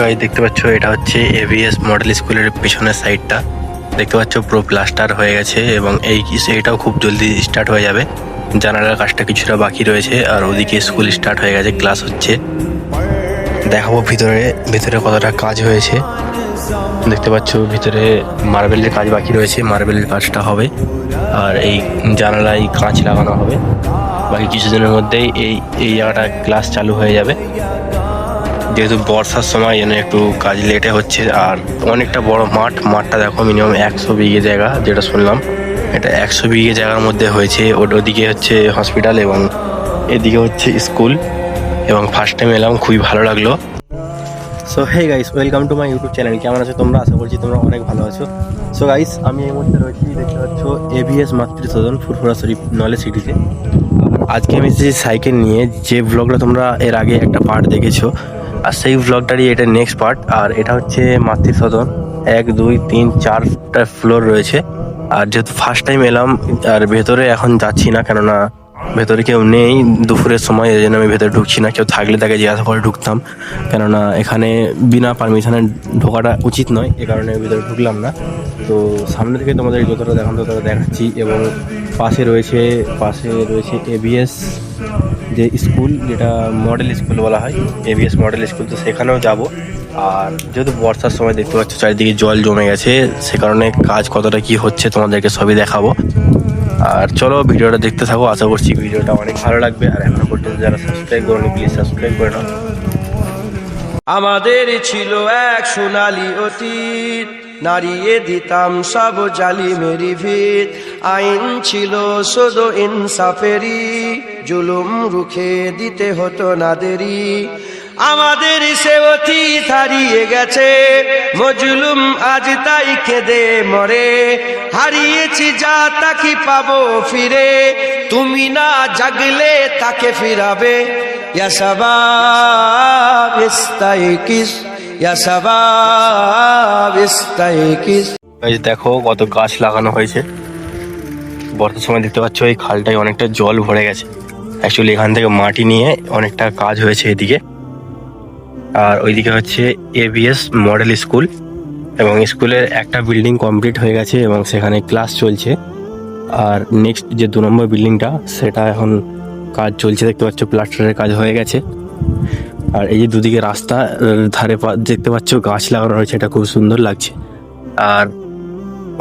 Guys দেখতে পাচ্ছ, এটা হচ্ছে এভিএস মডেল স্কুলের পিছনের সাইডটা দেখতে পাচ্ছ, পুরো প্লাস্টার হয়ে গেছে এবং এই এইটাও খুব জলদি স্টার্ট হয়ে যাবে। জানালার কাজটা কিছুটা বাকি রয়েছে, আর ওদিকে স্কুল স্টার্ট হয়ে গেছে ক্লাস হচ্ছে। দেখাবো ভিতরে ভিতরে কতটা কাজ হয়েছে। দেখতে পাচ্ছ, ভিতরে মার্বেলের কাজ বাকি রয়েছে মার্বেলের কাজটা হবে, আর এই জানালায় কাঁচ লাগানো হবে। বাকি কিছুদিনের মধ্যেই এই এই জায়গাটা ক্লাস চালু হয়ে যাবে। যেহেতু বর্ষার সময় জন্য একটু কাজ লেটে হচ্ছে। আর অনেকটা বড় মাঠ, মাঠটা দেখো মিনিমাম একশো বিঘে জায়গা যেটা শুনলাম। এটা একশো বিঘে জায়গার মধ্যে হয়েছে। ওদিকে হচ্ছে হসপিটাল এবং এদিকে হচ্ছে স্কুল এবং ফার্স্ট টাইম এলাম, খুবই ভালো লাগল। So hey guys welcome to my YouTube channel কেমন আছো তোমরা? আশা করছি তোমরা অনেক ভালো আছো। সো গাইস আমি এই মুহূর্তে রয়েছি, দেখতে পাচ্ছ এভিএস মাতৃসদন, ফুরফুরা শরীফ, নলেজ সিটিতে। আজকে আমি সাইকেল নিয়ে, যে ব্লগটা তোমরা এর আগে একটা পার্ট দেখেছ আর সেই ব্লগটারই এটা নেক্সট পার্ট আর এটা হচ্ছে মাতৃসদন। এক, দুই, তিন, চারটা ফ্লোর রয়েছে। আর যেহেতু ফার্স্ট টাইম এলাম, আর ভেতরে এখন যাচ্ছি না, কেননা ভেতরে কেউ নেই, দুপুরের সময়, এই জন্য আমি ভেতরে ঢুকছি না। কেউ থাকলে তাকে জিজ্ঞাসা করে ঢুকতাম, কেননা এখানে বিনা পারমিশনে ঢোকাটা উচিত নয়, এ কারণে ভেতরে ঢুকলাম না। তো সামনে থেকে তোমাদের যতটা দেখানো ততটা দেখাচ্ছি, এবং পাশে রয়েছে পাশে রয়েছে এবিএস যে স্কুল যেটা মডেল স্কুল বলা হয় এবিএস মডেল স্কুল, তো সেখানেও যাব। আর যেহেতু বর্ষার সময় দেখতে পাচ্ছ চারিদিকে জল জমে গেছে, সে কারণে কাজ কতটা কি হচ্ছে তোমাদেরকে সবই দেখাবো। আর চলো ভিডিওটা দেখতে থাকো, আশা করছি ভিডিওটা অনেক ভালো লাগবে। আর এখনও পর্যন্ত যারা সাবস্ক্রাইব করোনি প্লিজ সাবস্ক্রাইব করে নাও। আমাদের ছিল এক সোনালি অতীত। নারিয়ে দিতাম সব জালি মেরি ভিত। আইন ছিল শুধু ইনসাফেরি জুলুম রুখে দিতে হতো না দেরি আমাদের সে অতীত হারিয়ে গেছে, মজলুম আজ তাই কেঁদে মরে। হারিয়েছি যা তাকে পাবো ফিরে, তুমি না জাগলে তাকে ফিরাবে। ইয়াসাবা ইস্তাইকিস, ইয়া ইস্তাইকিস দেখো কত গাছ লাগানো হয়েছে। বর্ষার সময় দেখতে পাচ্ছ এই খালটায় অনেকটা জল ভরে গেছে। অ্যাকচুয়ালি এখান থেকে মাটি নিয়ে অনেকটা কাজ হয়েছে এদিকে। আর ওইদিকে হচ্ছে এবিএস মডেল স্কুল এবং স্কুলের একটা বিল্ডিং কমপ্লিট হয়ে গেছে এবং সেখানে ক্লাস চলছে। আর নেক্সট যে দু নম্বর বিল্ডিংটা, সেটা এখন কাজ চলছে। দেখতে পাচ্ছ প্লাস্টারের কাজ হয়ে গেছে। আর এই যে দুদিকে রাস্তা ধারে দেখতে পাচ্ছ গাছ লাগানো রয়েছে, এটা খুব সুন্দর লাগছে। আর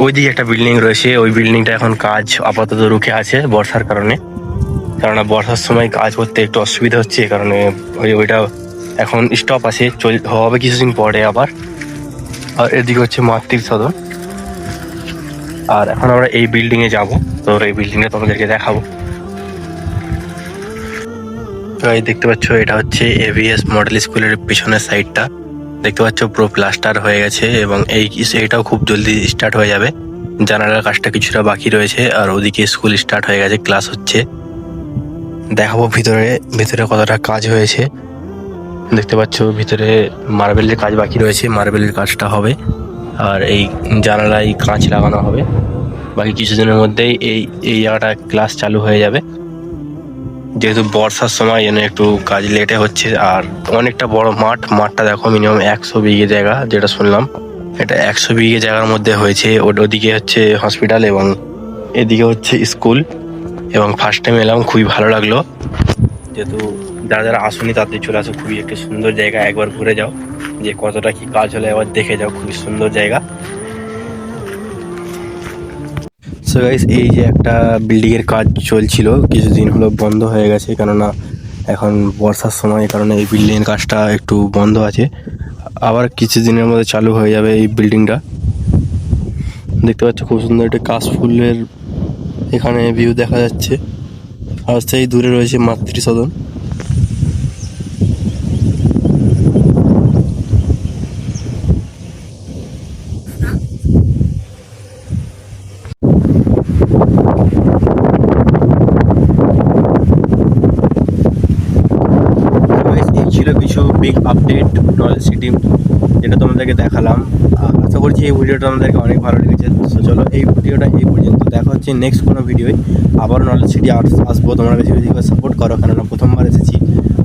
ওইদিকে একটা বিল্ডিং রয়েছে, ওই বিল্ডিংটা এখন কাজ আপাতত রুখে আছে বর্ষার কারণে। কেননা বর্ষার সময় কাজ করতে একটু অসুবিধা হচ্ছে কারণে ওই ওইটা এখন স্টপ আছে, চল হবে কিছুদিন পরে আবার। আর এদিকে হচ্ছে মাতৃক সদন। আর এখন আমরা এই বিল্ডিংয়ে যাব তো এই বিল্ডিংটা তোমাদেরকে দেখাবো। এই দেখতে পাচ্ছ, এটা হচ্ছে এভিএস মডেল স্কুলের পিছনের সাইডটা দেখতে পাচ্ছ, পুরো প্লাস্টার হয়ে গেছে এবং এই এইটাও খুব জলদি স্টার্ট হয়ে যাবে। জানালার কাজটা কিছুটা বাকি রয়েছে আর ওদিকে স্কুল স্টার্ট হয়ে গেছে ক্লাস হচ্ছে। দেখাবো ভিতরে ভিতরে কতটা কাজ হয়েছে। দেখতে পাচ্ছ, ভিতরে মার্বেলের কাজ বাকি রয়েছে মার্বেলের কাজটা হবে। আর এই জানালায় কাঁচ লাগানো হবে। বাকি কিছুদিনের মধ্যেই এই এই জায়গাটা ক্লাস চালু হয়ে যাবে। যেহেতু বর্ষার সময় জন্য একটু কাজ লেটে হচ্ছে, আর অনেকটা বড় মাঠ, মাঠটা দেখো মিনিমাম একশো বিঘে জায়গা যেটা শুনলাম। এটা একশো বিঘে জায়গার মধ্যে হয়েছে। ওদিকে হচ্ছে হসপিটাল এবং এদিকে হচ্ছে স্কুল এবং ফার্স্ট টাইম এলাম, খুবই ভালো লাগল। যেহেতু যারা যারা আসুনি তাদের চলে আসো, খুবই একটা সুন্দর জায়গা। একবার ঘুরে যাও, যে কতটা কি কাজ হলে একবার দেখে যাও, খুবই সুন্দর জায়গা। সো গাইস এই যে একটা বিল্ডিং এর কাজ চলছিল, কিছুদিন হলো বন্ধ হয়ে গেছে, কেননা এখন বর্ষার সময় কারণে এই বিল্ডিং এর কাজটা একটু বন্ধ আছে। আবার কিছুদিনের মধ্যে চালু হয়ে যাবে এই বিল্ডিংটা দেখতে পাচ্ছ, খুব সুন্দর একটা কাশ ফুলের এখানে ভিউ দেখা যাচ্ছে। আর সেই দূরে রয়েছে মাতৃ সদন Guys, এই ছিল কিছু আপডেট নলেজ সিটি যেটা তোমাদেরকে দেখালাম। আশা করছি এই ভিডিওটা আমাদেরকে অনেক ভালো লেগেছে। তো চলো এই ভিডিওটা এই পর্যন্ত। দেখা হচ্ছে নেক্সট কোনো ভিডিওয় আবার নলেজ সিটি আর্টস আসব। তোমরা বেশি বেশি করে সাপোর্ট করো। কেননা প্রথমবার এসেছি।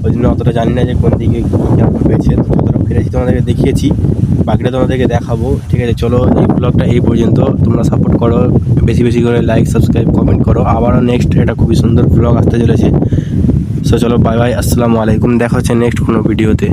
ওই জন্য অতটা জানি না যে কোন দিকে কেমন হয়েছে। তো যতটা ফিরেছি তোমাদেরকে দেখিয়েছি। বাকিটা তোমাদেরকে দেখাবো। ঠিক আছে, চলো এই ব্লগটা এই পর্যন্ত। তোমরা সাপোর্ট করো। বেশি বেশি করে লাইক সাবস্ক্রাইব কমেন্ট করো। আবারও নেক্সট এটা খুবই সুন্দর ব্লগ আসতে চলেছে। সো চলো বাই বাই আসসালামু আলাইকুম। দেখা হচ্ছে নেক্সট কোনো ভিডিওতে